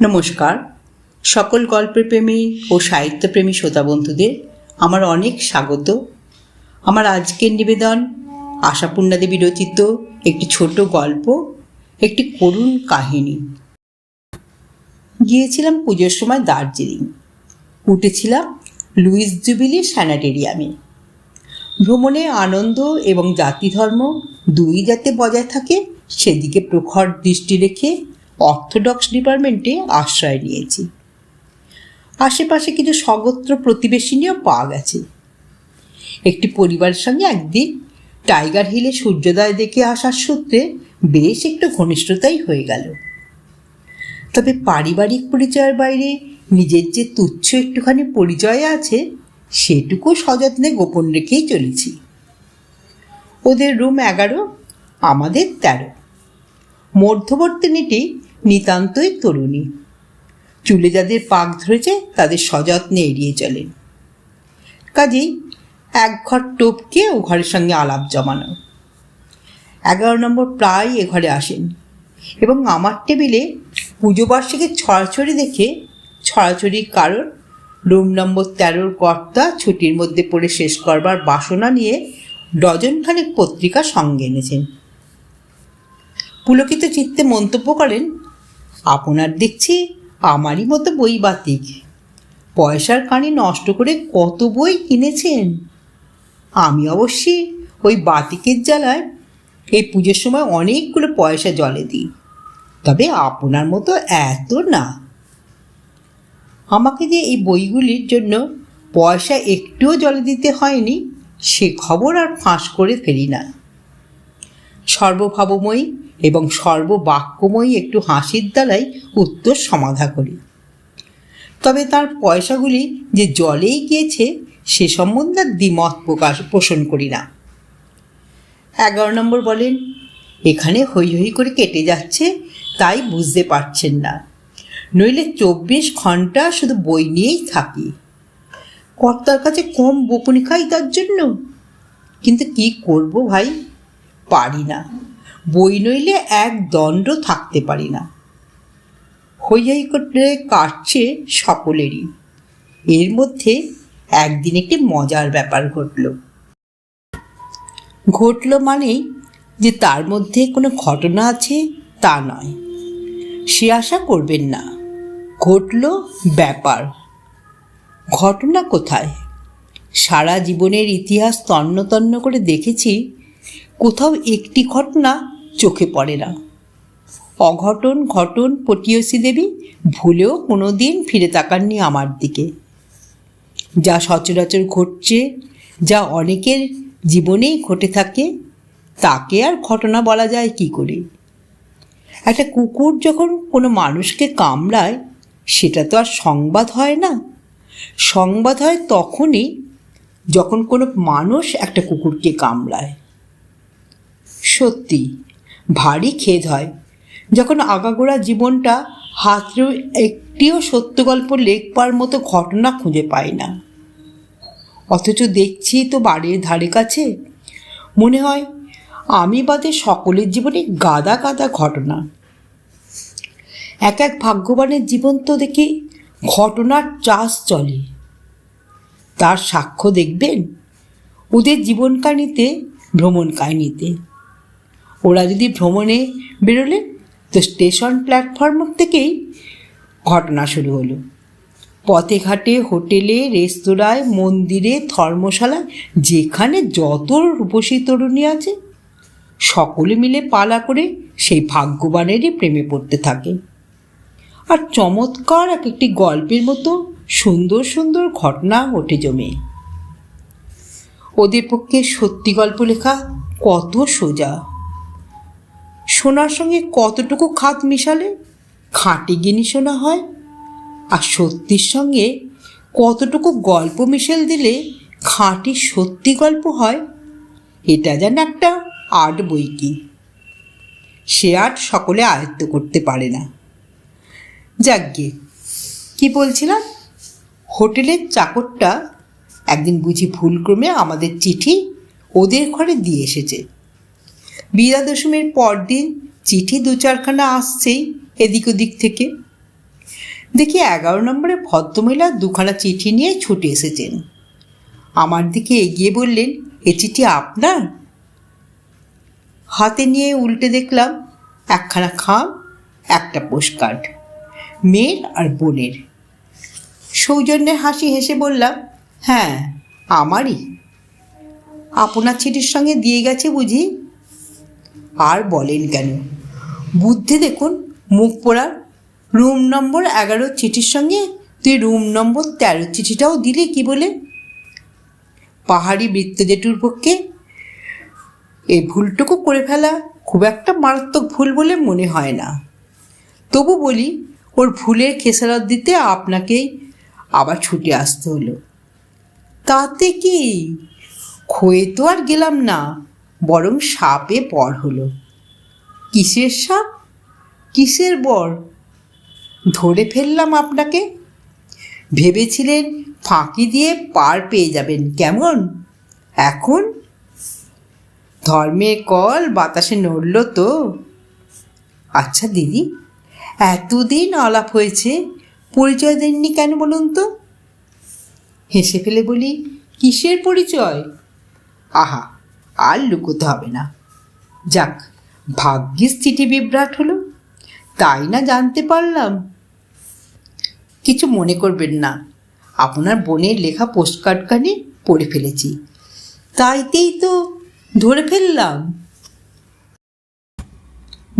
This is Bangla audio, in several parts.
নমস্কার। সকল গল্পপ্রেমী ও সাহিত্যপ্রেমী শ্রোতা বন্ধুদের আমার অনেক স্বাগত। আমার আজকের নিবেদন আশাপূর্ণা দেবী রচিত একটি ছোট গল্প, একটি করুণ কাহিনী। গিয়েছিলাম পুজোর সময় দার্জিলিং। উঠেছিলাম লুইস জুবিলি স্যানাটেরিয়ামে। ভ্রমণে আনন্দ এবং জাতি ধর্ম দুই যাতে বজায় থাকে, সেদিকে প্রখর দৃষ্টি রেখে অর্থোডক্স ডিপার্টমেন্টে আশ্রয় নিয়েছি। আশেপাশে কিছু সগোত্র প্রতিবেশিনীও পাওয়া গেছে। একটি পরিবারের সঙ্গে একদিন টাইগার হিলে সূর্যোদয় দেখে আসার সূত্রে বেশ একটু ঘনিষ্ঠতাই হয়ে গেল। তবে পারিবারিক পরিচয়ের বাইরে নিজের যে তুচ্ছ একটুখানি পরিচয় আছে, সেটুকু সযত্নে গোপন রেখেই চলেছি। ওদের রুম এগারো, আমাদের তেরো। মধ্যবর্তী মধ্যবর্তিনীটি নিতান্তই তরুণী। চুলে যাদের পাক ধরেছে, তাদের সযত্নে এড়িয়ে চলেন। কাজেই এক ঘর টপকে ও ঘরের সঙ্গে আলাপ জমানো। এগারো নম্বর প্রায় এ ঘরে আসেন এবং আমার টেবিলে পুজো বার্ষিকের ছড়াছড়ি দেখে ছড়াছড়ির কারণ রুম নম্বর তেরোর কর্তা ছুটির মধ্যে পড়ে শেষ করবার বাসনা নিয়ে ডজনখানেক পত্রিকা সঙ্গে এনেছেন। পুলকিত চিত্তে মন্তব্য করেন আপনার দেখছি আমারই মতো বই বাতিক। পয়সার কানি নষ্ট করে কত বই কিনেছেন? আমি অবশ্যই ওই বাতিকের জ্বালায় এই পুজোর সময় অনেকগুলো পয়সা জলে দিই। তবে আপনার মতো এত না। আমাকে যে এই বইগুলির জন্য পয়সা একটুও জলে দিতে হয়নি, সে খবর আর ফাঁস করে ফেলি না। সর্বভাবময়ী এবং সর্ববাক্যময়ী একটু হাসির দ্বারাই উত্তর সমাধা করি। তবে তার পয়সাগুলি যে জলেই গিয়েছে, সে সম্বন্ধে দ্বিমত প্রকাশ, পোষণ করি না। এগারো নম্বর বলেন, এখানে হই হই করে কেটে যাচ্ছে, তাই বুঝতে পারছেন না। নইলে চব্বিশ ঘণ্টা শুধু বই নিয়েই থাকি। কর্তার কাছে কম বকুনি খাই তার জন্য। কিন্তু কি করব ভাই? পারি না। বই নইলে এক দণ্ড থাকতে পারি না। হই হই করে কাটছে সকলেরই। এর মধ্যে একদিন একটি মজার ব্যাপার ঘটল। ঘটল মানেই যে তার মধ্যে কোনো ঘটনা আছে তা নয়। সে আশা করবেন না। ঘটল ব্যাপার। ঘটনা কোথায়? সারা জীবনের ইতিহাস তন্ন তন্ন করে দেখেছি। কোথাও একটি ঘটনা চোখে পড়ে না। অঘটন ঘটন পটিয়সী দেবী, ভুলেও কোনো দিন ফিরে তাকাননি আমার দিকে। যা সচরাচর ঘটছে, যা অনেকের জীবনেই ঘটে থাকে, তাকে আর ঘটনা বলা যায় কি করে? একটা কুকুর যখন কোনো মানুষকে কামড়ায়, সেটা তো আর সংবাদ হয় না। সংবাদ হয় তখনই যখন কোনো মানুষ একটা কুকুরকে কামড়ায়। সত্যি ভারী খেদ হয়। যখন আগাগোড়া জীবনটা হাতড়েও একটিও সত্য গল্প লেখবার মতো ঘটনা খুঁজে পাই না। অথচ দেখছি তো বাড়ির ধারে কাছে। মনে হয় আমি বাদে সকলের জীবনে গাদা গাদা ঘটনা। এক এক ভাগ্যবানের জীবন তো দেখি ঘটনার চাষ চলে। তার সাক্ষ্য দেখবেন? ওদের জীবন কাহিনীতে ভ্রমণ কাহিনীতে ওরা যদি ভ্রমণে বেরোলে তো স্টেশন প্ল্যাটফর্ম থেকেই ঘটনা শুরু হলো। পথে ঘাটে হোটেলে, রেস্তোরাঁয়, মন্দিরে, ধর্মশালায়, যেখানে যত রূপসী তরুণী আছে, সকলে মিলে পালা করে সেই ভাগ্যবানেরই প্রেমে পড়তে থাকে। আর চমৎকার এক একটি গল্পের মতো সুন্দর সুন্দর ঘটনা ওঠে জমে। ওদের পক্ষে সত্যি গল্প লেখা কত সোজা। সোনার সঙ্গে কতটুকু খাত মিশালে? খাঁটি গিনি সোনা হয়। আর সত্যির সঙ্গে কতটুকু গল্প মিশেল দিলে খাঁটি সত্যি গল্প হয়, এটা যেন একটা আর্ট বই কি। সে আর্ট সকলে আয়ত্ত করতে পারে না। যাকগে কি বলছিলাম? হোটেলের চাকরটা একদিন বুঝি ভুলক্রমে আমাদের চিঠি ওদের ঘরে দিয়ে এসেছে। বিজয়া দশমীর পরদিন চিঠি দু চারখানা আসছেই এদিক ওদিক থেকে। দেখি এগারো নম্বরে ভদ্রমহিলা দুখানা চিঠি নিয়ে ছুটে এসেছেন। আমার দিকে এগিয়ে বললেন, এ চিঠি আপনার? হাতে নিয়ে উল্টে দেখলাম, একখানা খাম, একটা পোস্টকার্ড, মেয়ের আর বোনের। সৌজন্যে হাসি হেসে বললাম হ্যাঁ আমারই। আপনার চিঠির সঙ্গে দিয়ে গেছে বুঝি? আর বলেন কেন? বুদ্ধি দেখুন, মুখ পোড়ার। রুম নম্বর এগারো চিঠির সঙ্গে তুই রুম নম্বর তেরো চিঠিটাও দিলি কি বলে? পাহাড়ি বৃত্তজেটুর পক্ষে। এই ভুলটুকু করে ফেলা খুব একটা মারাত্মক ভুল বলে মনে হয় না। তবু বলি, ওর ভুলের খেসারত দিতে আপনাকেই আবার ছুটে আসতে হলো। তাতে কি? খয়ে তো আর গেলাম না। বরং সাপে পর হলো। কিসের সাপ? কিসের বর? ধরে ফেললাম আপনাকে। ভেবেছিলেন ফাঁকি দিয়ে পার পেয়ে যাবেন, কেমন? এখন? ধর্মের কল বাতাসে নড়ল তো। আচ্ছা দিদি, এতদিন আলাপ হয়েছে, পরিচয় দেননি কেন বলুন তো? হেসে ফেলে বলি, কিসের পরিচয়? আহা আর লুকোতে হবে না। যাক, ভাগ্যিস চিঠি বিভ্রাট হলো। তাই না জানতে পারলাম? কিছু মনে করবেন না। আপনার বোনের লেখা পোস্টকার্ডখানি পড়ে ফেলেছি। তাইতেই তো ধরে ফেললাম।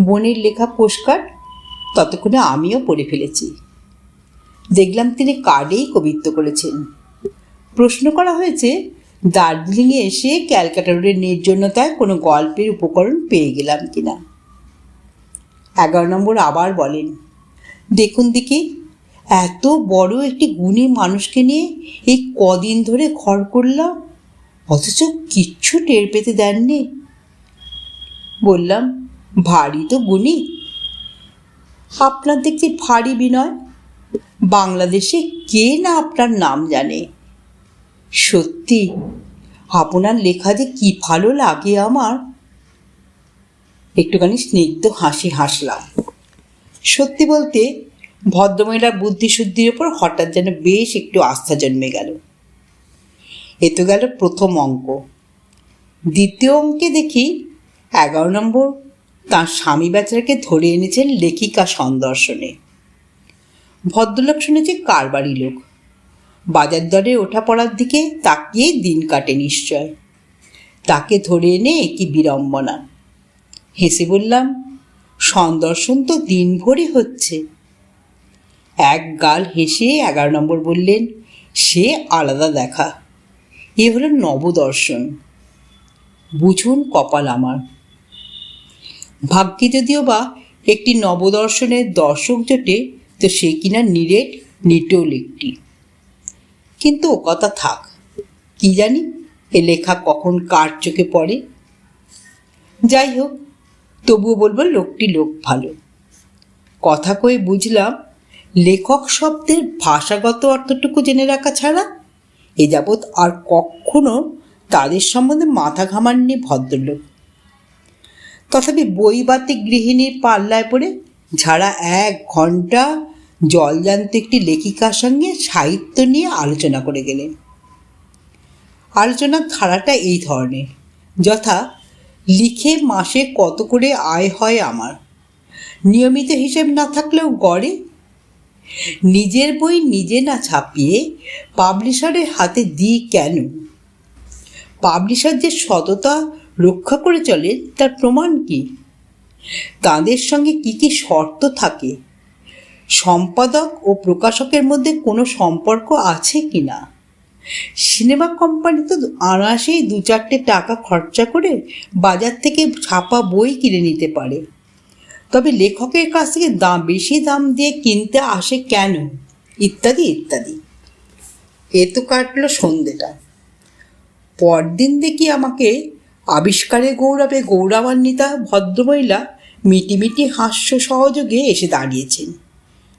বোনের লেখা পোস্টকার্ড ততক্ষণে আমিও পড়ে ফেলেছি। দেখলাম তিনি কার্ডেই কবিত্ব করেছেন। প্রশ্ন করা হয়েছে দার্জিলিংয়ে এসে ক্যালকাটা রোডের নির্জনতায় কোনো গল্পের উপকরণ পেয়ে গেলাম কিনা? এগারো নম্বর আবার বলেন, দেখুন দেখি এত বড় একটি গুণী মানুষকে নিয়ে এই কদিন ধরে ঘর করলাম, অথচ কিচ্ছু টের পেতে দেননি। বললাম, ভারী তো গুণী। আপনার দেখছি ভারী বিনয়। বাংলাদেশে কে না আপনার নাম জানে? সত্যি আপনার লেখা যে কি ভালো লাগে আমার। একটুখানি স্নিগ্ধ হাসি হাসলাম। সত্যি বলতে, ভদ্রমহিলার বুদ্ধিশুদ্ধির ওপর হঠাৎ যেন বেশ একটু আস্থা জন্মে গেল। এ তো গেল প্রথম অঙ্ক। দ্বিতীয় অঙ্কে দেখি এগারো নম্বর তাঁর স্বামী বেচারাকে ধরে এনেছেন লেখিকা সন্দর্শনে। ভদ্রলোক শুনেছি কারবারি লোক। বাজার দরে ওঠা পড়ার দিকে তাকিয়েই দিন কাটে নিশ্চয়। তাকে ধরে এনে কি বিড়ম্বনা। হেসে বললাম, সন্দর্শন তো দিনভরই হচ্ছে। এক গাল হেসে এগারো নম্বর বললেন, সে আলাদা দেখা। এ হলো নবদর্শন। বুঝুন কপাল আমার। ভাগ্যে যদিও বা একটি নবদর্শনের দর্শক জোটে, তো সে কিনা নিরেট নিটোল একটি। কিন্তু ও কথা থাক। কি জানি, এ লেখা কখন কার চোখে পড়ে? যাই হোক, তবুও বলব লোকটি লোক ভালো। কথা কয়ে বুঝলাম, লেখক শব্দের ভাষাগত অর্থটুকু জেনে রাখা ছাড়া এ যাবৎ আর কখনো তাদের সম্বন্ধে মাথা ঘামাননি ভদ্রলোক। তথাপি বইবাতি গৃহিণীর পাল্লায় পড়ে ঝাড়া এক ঘণ্টা জলজান্ত একটি লেখিকার সঙ্গে সাহিত্য নিয়ে আলোচনা করে গেলেন। আলোচনার ধারাটা এই ধরনের, যথা লিখে মাসে কত করে আয় হয় আমার? নিয়মিত হিসেব না থাকলেও গড়ে? নিজের বই নিজে না ছাপিয়ে পাবলিশারের হাতে দিই কেন? পাবলিশার যে সততা রক্ষা করে চলে তার প্রমাণ কি? তাদের সঙ্গে কি কি শর্ত থাকে? সম্পাদক ও প্রকাশকের মধ্যে কোনো সম্পর্ক আছে কি না? সিনেমা কোম্পানি তো আনাসেই দু চারটে টাকা খরচা করে বাজার থেকে ছাপা বই কিনে নিতে পারে। তবে লেখকের কাছ থেকে দাম, বেশি দাম দিয়ে কিনতে আসে কেন? ইত্যাদি ইত্যাদি। এ তো কাটলো সন্ধেটা। পরদিন দেখি আমাকে আবিষ্কারে গৌরবে গৌরবান্বিতা ভদ্রমহিলা মিটিমিটি হাস্য সহযোগে এসে দাঁড়িয়েছেন।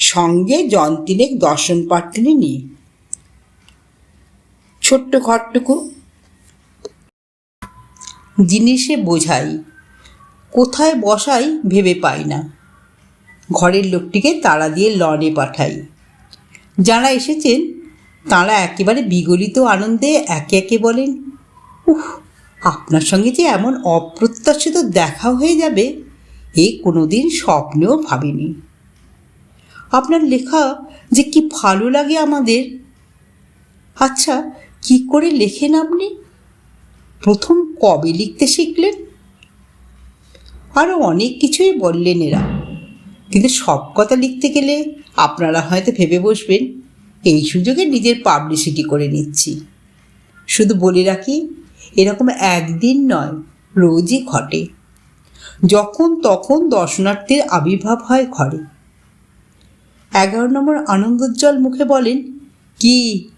সঙ্গে জন তিনেক দর্শন প্রার্থনী নিয়ে। ছোট্ট ঘরটুকু। জিনিসে বোঝাই, কোথায় বসাই ভেবে পাই না। ঘরের লোকটিকে তাড়া দিয়ে লনে পাঠাই। যারা এসেছেন, তাঁরা একেবারে বিগলিত আনন্দে একে একে বলেন, উহ, আপনার সঙ্গে যে এমন অপ্রত্যাশিত দেখা হয়ে যাবে, এ কোনোদিন স্বপ্নেও ভাবিনি। আপনার লেখা যে কি ভালো লাগে আমাদের। আচ্ছা কি করে লেখেন আপনি? প্রথম কবে লিখতে শিখলেন? আরও অনেক কিছুই বললেন এরা। কিন্তু সব কথা লিখতে গেলে আপনারা হয়তো ভেবে বসবেন, এই সুযোগে নিজের পাবলিসিটি করে নিচ্ছি। শুধু বলে রাখি, এরকম একদিন নয়, রোজই ঘটে। যখন তখন দর্শনার্থীর আবির্ভাব হয় ঘরে। এগারো নম্বর আনন্দোজ্জ্বল মুখে বলেন, কি?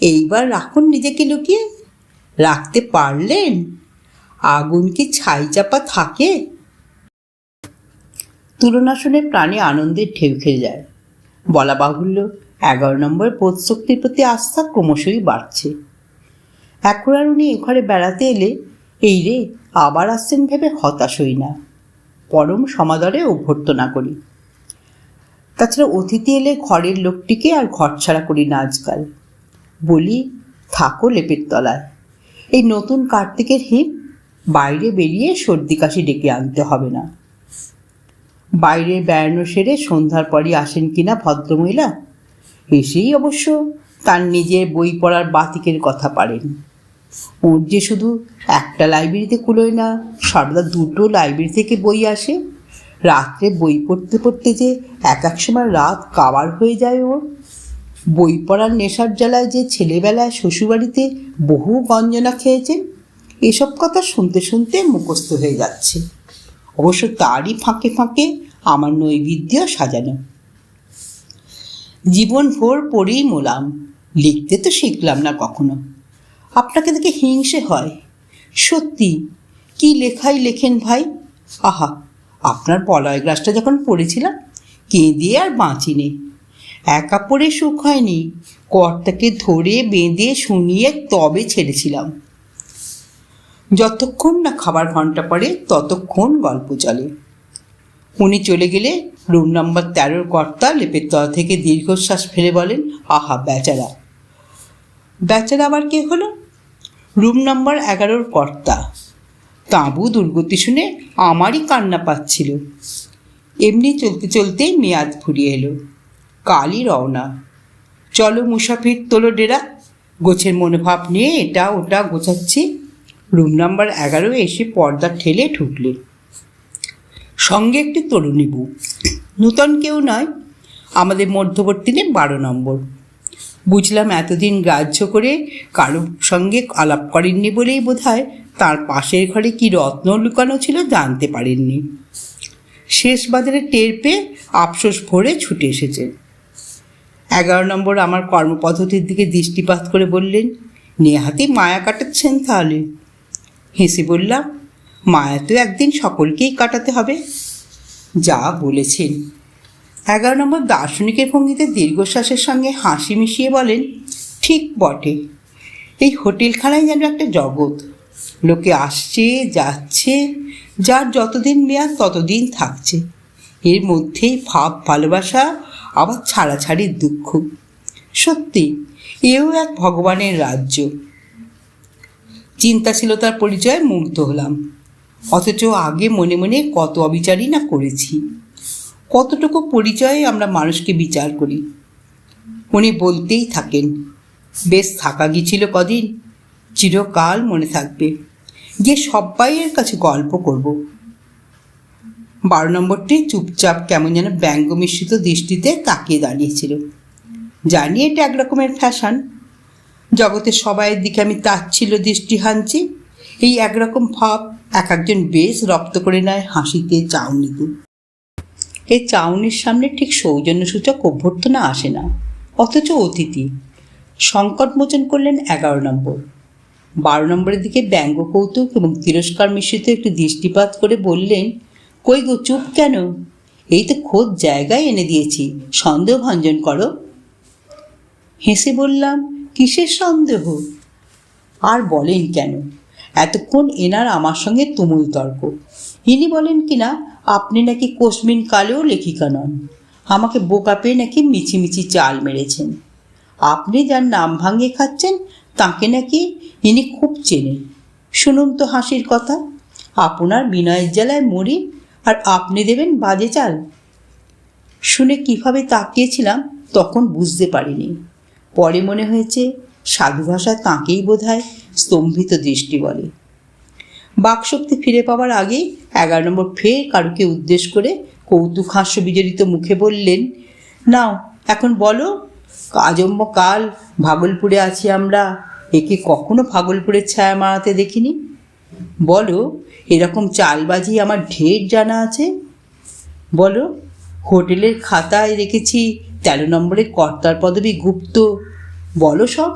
এইবার রাখুন নিজেকে লুকিয়ে। রাখতে পারলেন? আগুন কি ছাই চাপা থাকে? তুলনা শুনে প্রাণে আনন্দের ঢেউ খেয়ে যায়। বলা বাহুল্য, এগারো নম্বর বোধশক্তির প্রতি আস্থা ক্রমশই বাড়ছে। এখন উনি এ ঘরে বেড়াতে এলে, এই রে, আবার আসছেন ভেবে হতাশ হই না। পরম সমাদরে অভ্যর্থনা করি। তাছাড়া অতিথি এলে ঘরের লোকটিকে আর ঘর ছাড়া করি না আজকাল। বলি, থাকো লেপের তলায়। এই নতুন কার্তিকের হিম বাইরে বেরিয়ে সর্দি কাশি ডেকে আনতে হবে না। বাইরে বেড়ানো সেরে সন্ধ্যার পরই আসেন কিনা ভদ্রমহিলা? এসেই অবশ্য তার নিজের বই পড়ার বাতিকের কথা পারেন। ওর যে শুধু একটা লাইব্রেরিতে কুলোয় না, সর্বদা দুটো লাইব্রেরি থেকে বই আসে। রাত্রে বই পড়তে পড়তে যে এক এক সময় রাত কাবার হয়ে যায় ওর। বই পড়ার নেশার জ্বালায় যে ছেলেবেলায় শ্বশুরবাড়িতে বহু গঞ্জনা খেয়েছেন, এসব কথা শুনতে শুনতে মুখস্থ হয়ে যাচ্ছে। অবশ্য তারই ফাঁকে ফাঁকে আমার নৈবেদ্য সাজানো। জীবন ভোর পড়েই মোলাম, লিখতে তো শিখলাম না কখনো। আপনাকে দেখে হিংসে হয়। সত্যি, কি লেখাই লেখেন ভাই? আহা আপনার গ্রাসটা যখন পড়েছিলাম, কেঁদে আর বাঁচিনি। একা পড়ে সুখ হয়নি, কর্তাকে ধরে বেঁধে শুনিয়ে তবে ছেড়েছিলাম। যতক্ষণ না খাবার ঘণ্টা পড়ে, ততক্ষণ গল্প চলে। উনি চলে গেলে রুম নাম্বার তেরোর কর্তা লেপের তলা থেকে দীর্ঘশ্বাস ফেলে বলেন, আহা, বেচারা। বেচারা আবার কে হলো? রুম নাম্বার এগারোর কর্তা। তাঁবু দুর্গতি শুনে আমারই কান্না পাচ্ছিল। এমনি চলতে চলতেই মেয়াদ ফুরিয়ে এলো। কালই রওনা। চলো মুসাফির তোলো ডেরা গোছের মনোভাব নিয়ে এটা ওটা গোছাচ্ছি। রুম নাম্বার এগারো এসে পর্দা ঠেলে ঠুকলে সঙ্গে একটি তরুণী বউ। নূতন কেউ নয়, আমাদের মধ্যবর্তীতে বারো নম্বর। বুঝলাম এতদিন গ্রাহ্য করে কারও সঙ্গে আলাপ করেননি বলেই বোধ হয় তার পাশের ঘরে কি রত্ন লুকানো ছিল জানতে পারেননি শেষ বাজারে টের পেয়ে আফসোস ভরে ছুটে এসেছেন এগারো নম্বর আমার কর্মপদ্ধতির দিকে দৃষ্টিপাত করে বললেন, নেহাতি মায়া কাটাচ্ছেন তাহলে। হেসে বললাম, মায়া তো একদিন সকলকেই কাটাতে হবে। যা বলেছেন। এগারো নম্বর দার্শনিকের ভঙ্গিতে দীর্ঘশ্বাসের সঙ্গে হাসি মিশিয়ে বলেন, ঠিক বটে। এই হোটেলখানায় যেন একটা জগৎ। লোকে আসছে, যাচ্ছে, যার যতদিন মেয়াদ ততদিন থাকছে। এর মধ্যেই ভাব, ভালোবাসা, আবার ছাড়াছাড়ির দুঃখ। সত্যি, এও এক ভগবানের রাজ্য। চিন্তাশীলতার পরিচয়ে মুগ্ধ হলাম। অথচ আগে মনে মনে কত অবিচারই না করেছি। কতটুকু পরিচয়ে আমরা মানুষকে বিচার করি। উনি বলতেই থাকেন, বেশ থাকা গিয়েছিল কদিন চিরকাল মনে থাকবে। যে সবাইয়ের কাছে গল্প করব। বারো নম্বরটি চুপচাপ কেমন যেন ব্যঙ্গ মিশ্রিত দৃষ্টিতে তাকিয়ে দাঁড়িয়েছিল। জানি এটা এক রকমের ফ্যাশন। জগতের সবাইয়ের দিকে আমি তাচ্ছিল দৃষ্টি হানছি। এই একরকম ভাব এক একজন বেশ রপ্ত করে নেয় হাসিতে চাউনিতে। এই চাউনির সামনে ঠিক সৌজন্যসূচক অভ্যর্থনা আসে না, অথচ অতিথি। সংকট মোচন করলেন এগারো নম্বর। বারো নম্বরের দিকে ব্যঙ্গ কৌতুক এবং তিরস্কার মিশ্রিত একটু দৃষ্টিপাত করে বললেন, কই গো, চুপ কেন? এই তো খোদ জায়গায় এনে দিয়েছি। সন্দেহ ভঞ্জন করো। হেসে বললাম, কিসের সন্দেহ? আর বলেন কেন? এতক্ষণ এনার আমার সঙ্গে তুমুল তর্ক। ইনি বলেন কিনা, আপনি নাকি কোসমিন কালেও লেখিকা নন। আমাকে বোকা পেয়ে নাকি মিছিমিছি চাল মেরেছেন। আপনি যার নাম ভাঙিয়ে খাচ্ছেন, তাকে নাকি ইনি খুব চেনেন। শুনুন তো হাসির কথা। আপনার বিনয়ের জ্বালায় মরি আর আপনি দেবেন বাজে চাল। শুনে কীভাবে তাকিয়েছিলাম তখন বুঝতে পারিনি। পরে মনে হয়েছে সাধু ভাষা তাঁকেই বোধহয় স্তম্ভিত দৃষ্টি বলে। বাকশক্তি ফিরে পাওয়ার আগেই এগারো নম্বর ফের কারুকে উদ্দেশ করে কৌতুক হাস্য বিজড়িত মুখে বললেন, নাও, এখন বলো, কাজম্ব কাল ভাগলপুরে আছি আমরা। একে কখনো ভাগলপুরের ছায়া মারাতে দেখিনি। বলো, এরকম চালবাজি আমার ঢের জানা আছে? বলো, হোটেলের খাতায় রেখেছি তেরো নম্বরের কর্তার পদবী গুপ্ত। বলো সব,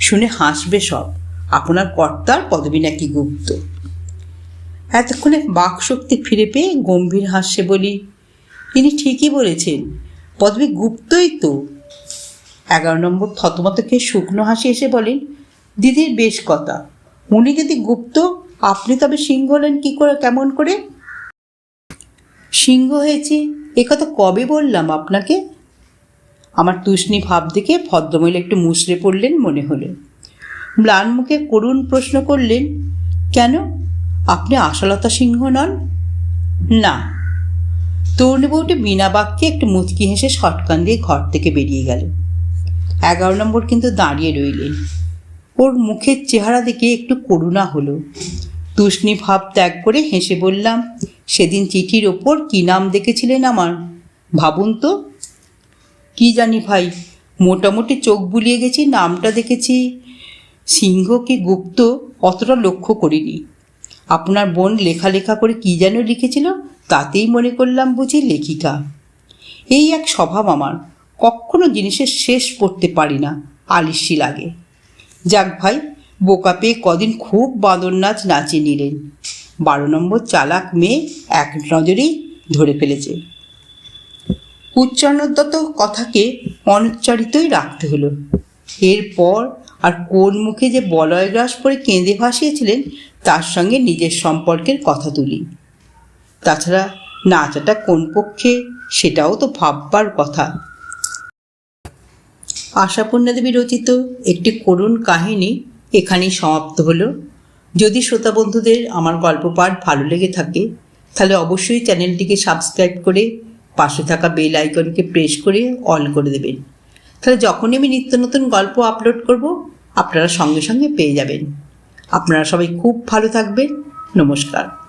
শুনে হাসবে সব, আপনার কর্তার পদবী নাকি গুপ্ত? এতক্ষণে বাকশক্তি ফিরে পেয়ে গম্ভীর হাস্যে বলি, তিনি ঠিকই বলেছেন, পদবী গুপ্তই তো। এগারো নম্বর থতমত খেয়ে শুকনো হাসি এসে বলেন দিদির বেশ কথা। উনি যদি গুপ্ত, আপনি তবে সিংহ হলেন কি করে, কেমন করে? সিংহ হয়েছে, এ কথা কবে বললাম আপনাকে? আমার তুষ্ণি ভাব দেখে ভদ্রমহিলা একটু মুচড়ে পড়লেন মনে হলো। ম্লান মুখে করুণ প্রশ্ন করলেন, কেন? আপনি আশালতা সিংহ নন? না। তরুণী বউটি বিনা বাক্যে একটু মুচকি হেসে শটকান দিয়ে ঘর থেকে বেরিয়ে গেল। এগারো নম্বর কিন্তু দাঁড়িয়ে রইলেন। ওর মুখের চেহারা দেখে একটু করুণা হলো। তুষ্ণি ভাব ত্যাগ করে হেসে বললাম, সেদিন চিঠির ওপর কী নাম দেখেছিলেন আমার? ভাবুন তো। কি জানি ভাই, মোটামুটি চোখ বুলিয়ে গেছি, নামটা দেখেছি। সিংহ কি গুপ্ত অতটা লক্ষ্য করিনি। আপনার বোন লেখালেখা করে কি যেন লিখেছিল, তাতেই মনে করলাম বুঝি লেখিকা। এই এক স্বভাব আমার, কখনো জিনিসের শেষ পড়তে পারি না আলিসি লাগে। যাক ভাই, বোকা পেয়ে কদিন খুব বাঁদর নাচ নাচিয়ে নিলেন বারো নম্বর চালাক মেয়ে এক নজরেই ধরে ফেলেছে। উচ্চারণদত্ত কথাকে অনুচ্চারিতই রাখতে হলো। এরপর আর কোন মুখে যে বলয়গ্রাস করে কেঁদে ভাসিয়েছিলেন, তার সঙ্গে নিজের সম্পর্কের কথা তুলি। তাছাড়া নাচাটা কোন পক্ষে, সেটাও তো ভাববার কথা। আশাপূর্ণা দেবী রচিত একটি করুণ কাহিনী এখানেই সমাপ্ত হলো। যদি শ্রোতা বন্ধুদের আমার গল্প পাঠ ভালো লেগে থাকে, তাহলে অবশ্যই চ্যানেলটিকে সাবস্ক্রাইব করে পাশে থাকা বেল আইকনকে প্রেস করে অল করে দেবেন। তাহলে যখনই আমি নিত্য নতুন গল্প আপলোড করব, আপনারা সঙ্গে সঙ্গে পেয়ে যাবেন। আপনারা সবাই খুব ভালো থাকবেন। নমস্কার।